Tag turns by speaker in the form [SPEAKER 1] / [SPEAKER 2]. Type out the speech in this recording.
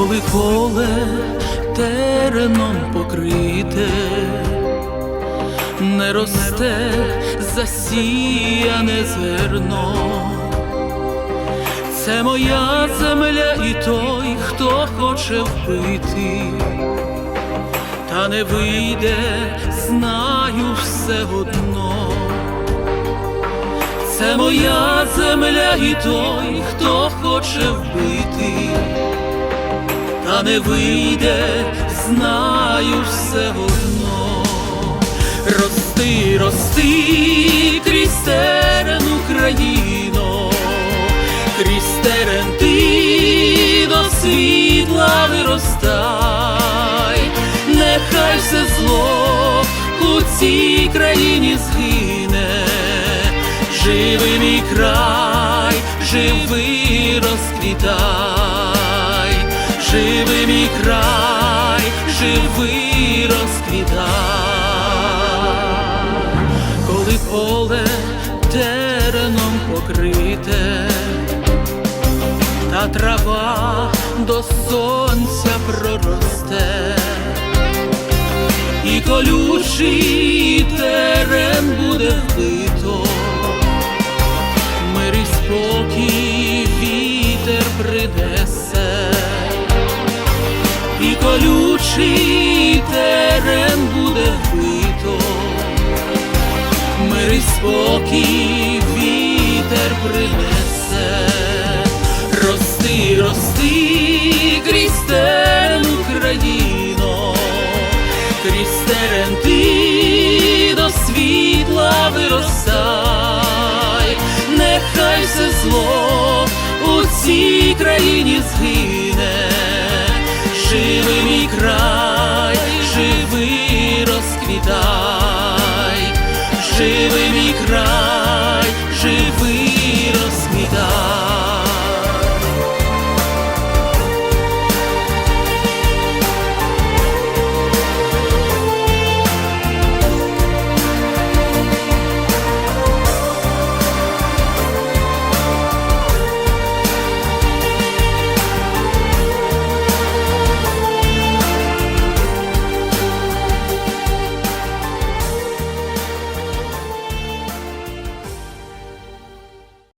[SPEAKER 1] коли поле тереном покрите, не росте засіяне зерно. Це моя земля і той, хто хоче вбити, та не вийде, знаю все одно. Це моя земля і той, хто хоче вбити, не вийде, знаю все одно. Рости, рости, крізь терен Україно, крізь терен ти до світла виростай, нехай все зло у цій країні згине, живи мій край, живи, розквітай, живи мій край, живи, розквітай, коли поле тереном покрите, та трава до сонця проросте, і колючий терен буде вбито, і колючий терен буде вбито, мир і спокій вітер принесе, рости, рости, крізь терен Україно, крізь терен ти до світла виростай, нехай все зло у цій країні згине. живий мій край.